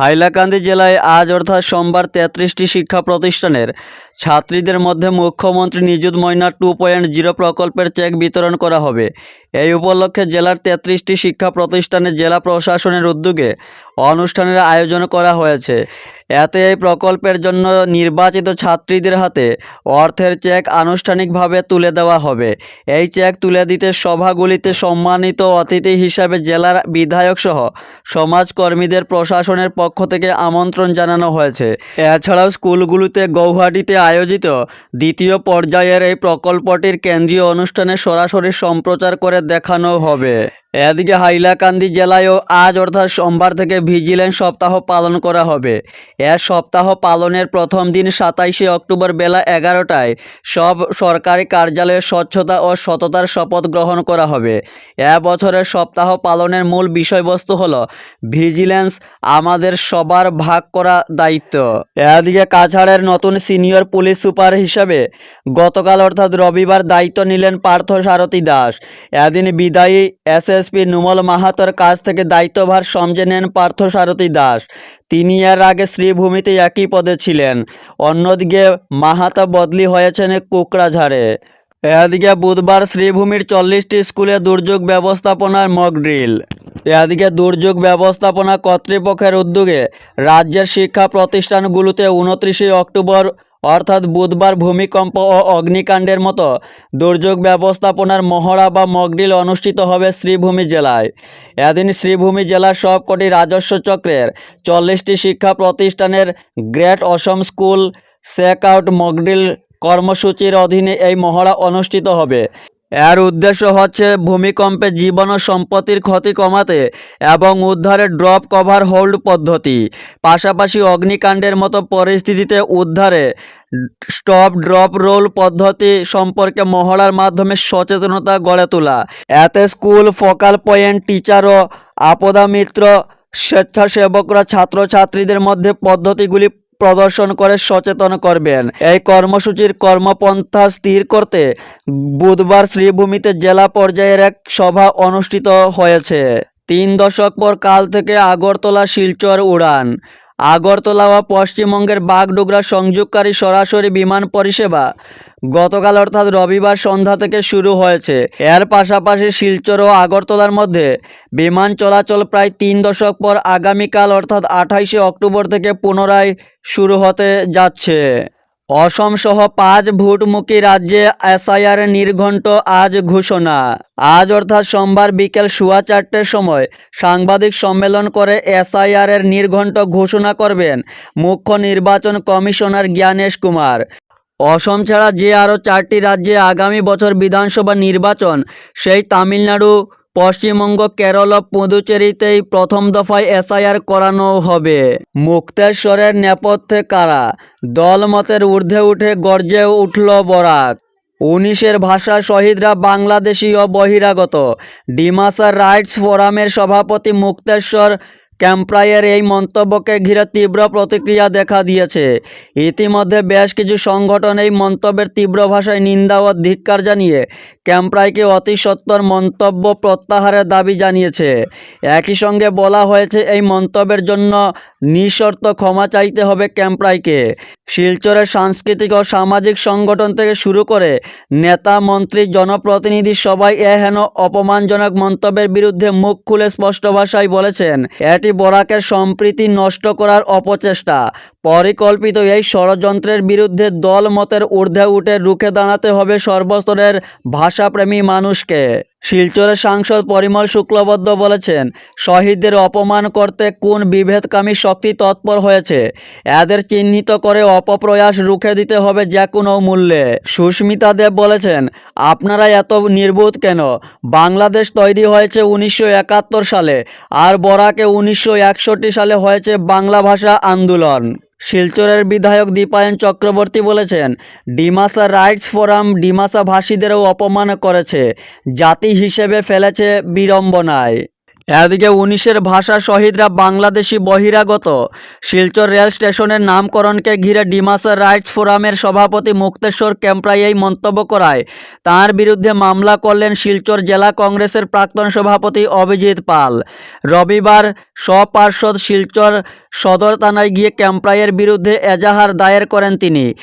হাইলাকান্দি জেলায় আজ অর্থাৎ সোমবার তেত্রিশটি শিক্ষা প্রতিষ্ঠানের ছাত্রীদের মধ্যে মুখ্যমন্ত্রী Nijut Moina two point zero প্রকল্পের চেক বিতরণ করা হবে। এই উপলক্ষে জেলার তেত্রিশটি শিক্ষা প্রতিষ্ঠানে জেলা প্রশাসনের উদ্যোগে অনুষ্ঠানের আয়োজন করা হয়েছে। এতে এই প্রকল্পের জন্য নির্বাচিত ছাত্রীদের হাতে অর্থের চেক আনুষ্ঠানিকভাবে তুলে দেওয়া হবে। এই চেক তুলে দিতে সভাগুলিতে সম্মানিত অতিথি হিসাবে জেলার বিধায়ক সহ সমাজকর্মীদের প্রশাসনের পক্ষ থেকে আমন্ত্রণ জানানো হয়েছে। এছাড়াও স্কুলগুলোতে গৌহাটিতে আয়োজিত দ্বিতীয় পর্যায়ের এই প্রকল্পটির কেন্দ্রীয় অনুষ্ঠানে সরাসরি সম্প্রচার করে দেখানো হবে। এদিকে হাইলাকান্দি জেলায়ও আজ অর্থাৎ সোমবার থেকে ভিজিলেন্স সপ্তাহ পালন করা হবে। এ সপ্তাহ পালনের প্রথম দিন সাতাইশে অক্টোবর বেলা এগারোটায় সব সরকারি কার্যালয়ে স্বচ্ছতা ও সততার শপথ গ্রহণ করা হবে। এ বছরের সপ্তাহ পালনের মূল বিষয়বস্তু হলো ভিজিলেন্স আমাদের সবার ভাগ করা দায়িত্ব। এদিকে কাছাড়ের নতুন সিনিয়র পুলিশ সুপার হিসাবে গতকাল অর্থাৎ রবিবার দায়িত্ব নিলেন পার্থ সারথী দাস। এদিন বিদায়ী এসএসপি নুমল মাহাতোর কাছ থেকে দায়িত্বভার সমঝে নেন পার্থ সারথী দাস। তিনি এর আগে শ্রীভূমিতে একই পদে ছিলেন। অন্যদিকে মাহাতো বদলি হয়েছেন কোকড়াঝাড়ে। এদিকে বুধবার শ্রীভূমির চল্লিশটি স্কুলে দুর্যোগ ব্যবস্থাপনার মক ড্রিল এদিকে দুর্যোগ ব্যবস্থাপনা কর্তৃপক্ষের উদ্যোগে রাজ্যের শিক্ষা প্রতিষ্ঠানগুলোতে উনত্রিশে অক্টোবর অর্থাৎ বুধবার ভূমিকম্প ও অগ্নিকাণ্ডের মতো দুর্যোগ ব্যবস্থাপনার মহড়া বা মকডিল অনুষ্ঠিত হবে শ্রীভূমি জেলায়। এদিন শ্রীভূমি জেলার সবকটি রাজস্ব চক্রের চল্লিশটি শিক্ষা প্রতিষ্ঠানের great Assam school check out mock drill কর্মসূচির অধীনে এই মহড়া অনুষ্ঠিত হবে। এর উদ্দেশ্য হচ্ছে ভূমিকম্পে জীবন ও সম্পত্তির ক্ষতি কমাতে এবং উদ্ধারে ড্রপ কভার হোল্ড পদ্ধতি। পাশাপাশি অগ্নিকাণ্ডের মতো পরিস্থিতিতে উদ্ধারে স্টপ ড্রপ রোল পদ্ধতি সম্পর্কে মহড়ার মাধ্যমে সচেতনতা গড়ে তোলা। এতে স্কুল, ফোকাল পয়েন্ট, টিচার ও আপদা মিত্র, স্বেচ্ছাসেবকরা, ছাত্রছাত্রীদের মধ্যে পদ্ধতিগুলি প্রদর্শন করে সচেতন করবেন। এই কর্মসূচির কর্মপন্থা স্থির করতে বুধবার শ্রীভূমিতে জেলা পর্যায়ের এক সভা অনুষ্ঠিত হয়েছে। তিন দশক পর কাল থেকে আগরতলা শিলচর উড়ান। আগরতলা ও পশ্চিমবঙ্গের বাগডোগরা সংযোগকারী সরাসরি বিমান পরিষেবা। গতকাল অর্থাৎ রবিবার সন্ধ্যা থেকে শুরু হয়েছে। এর পাশাপাশি শিলচর ও আগরতলার মধ্যে বিমান চলাচল প্রায় তিন দশক পর আগামীকাল অর্থাৎ আঠাইশে অক্টোবর থেকে পুনরায় শুরু হতে যাচ্ছে। অসম সহ পাঁচ ভোটমুখী রাজ্যে এসআইআর নির্ঘণ্ট আজ ঘোষণা। আজ অর্থাৎ সোমবার বিকেল সোয়া চারটের সময় সাংবাদিক সম্মেলন করে এসআইআর এর নির্ঘণ্ট ঘোষণা করবেন মুখ্য নির্বাচন কমিশনার জ্ঞানেশ কুমার। অসম ছাড়া যে আরও চারটি রাজ্যে আগামী বছর বিধানসভা নির্বাচন, সেই তামিলনাড়ু পশ্চিমবঙ্গ, কেরল পুদুচেরিতেই প্রথম দফায় এসআইআর করানো হবে। মুক্তেশ্বরের নেপথ্যে কারা? দলমতের ঊর্ধ্বে উঠে গর্জে উঠল বরাক। উনিশের ভাষা শহীদরা বাংলাদেশি ও বহিরাগত। ডিমাসার রাইটস ফোরামের সভাপতি মুক্তেশ্বর ক্যাম্প্রায়ের এই মন্তব্যকে ঘিরে তীব্র প্রতিক্রিয়া দেখা দিয়েছে। ইতিমধ্যে বেশ কিছু সংগঠন এই মন্তব্যের তীব্র ভাষায় নিন্দা ও ধিক্কার জানিয়ে ক্যাম্প্রাইকে অতি সত্বর মন্তব্য প্রত্যাহারের দাবি জানিয়েছে। একই সঙ্গে বলা হয়েছে, এই মন্তব্যের জন্য নিঃশর্ত ক্ষমা চাইতে হবে ক্যাম্প্রাইকে। শিলচরের সাংস্কৃতিক ও সামাজিক সংগঠন থেকে শুরু করে নেতা, মন্ত্রী, জনপ্রতিনিধি সবাই এ হেন অপমানজনক মন্তব্যের বিরুদ্ধে মুখ খুলে স্পষ্ট ভাষায় বলেছেন, এটি বরাকের সম্প্রীতি নষ্ট করার অপচেষ্টা। পরিকল্পিত এই ষড়যন্ত্রের বিরুদ্ধে দল মতের ঊর্ধ্বে উঠে রুখে দাঁড়াতে হবে সর্বস্তরের ভাষাপ্রেমী মানুষকে। শিলচরের সাংসদ পরিমল শুক্লবদ্ধ বলেছেন, শহীদদের অপমান করতে কোন বিভেদকামী শক্তি তৎপর হয়েছে? এদের চিহ্নিত করে অপপ্রয়াস রুখে দিতে হবে যে কোনো মূল্যে। সুস্মিতা দেব বলেছেন, আপনারা এত নির্বোধ কেন? বাংলাদেশ তৈরি হয়েছে উনিশশো একাত্তর সালে, আর বরাকে উনিশশো একষট্টি সালে হয়েছে বাংলা ভাষা আন্দোলন। শিলচরের বিধায়ক দীপায়ন চক্রবর্তী বলেছেন, ডিমাসা রাইটস ফোরাম ডিমাসা ভাষীদেরও অপমান করেছে। জাতি হিসেবে ফেলেছে বিড়ম্বনায়। এদিকে উনিশের ভাষা শহীদরা বাংলাদেশি বহিরাগত। শিলচর রেল স্টেশনের নামকরণকে ঘিরে ডিমাসা রাইটস ফোরামের সভাপতি মুক্তেশ্বর ক্যাম্পরাই এই মন্তব্য করায়। তার বিরুদ্ধে মামলা করলেন শিলচর জেলা কংগ্রেসের প্রাক্তন সভাপতি অভিজিৎ পাল। রবিবার স্বপার্ষদ শিলচর সদর থানায় গিয়ে ক্যাম্পরাইয়ের বিরুদ্ধে এজাহার দায়ের করেন তিনি।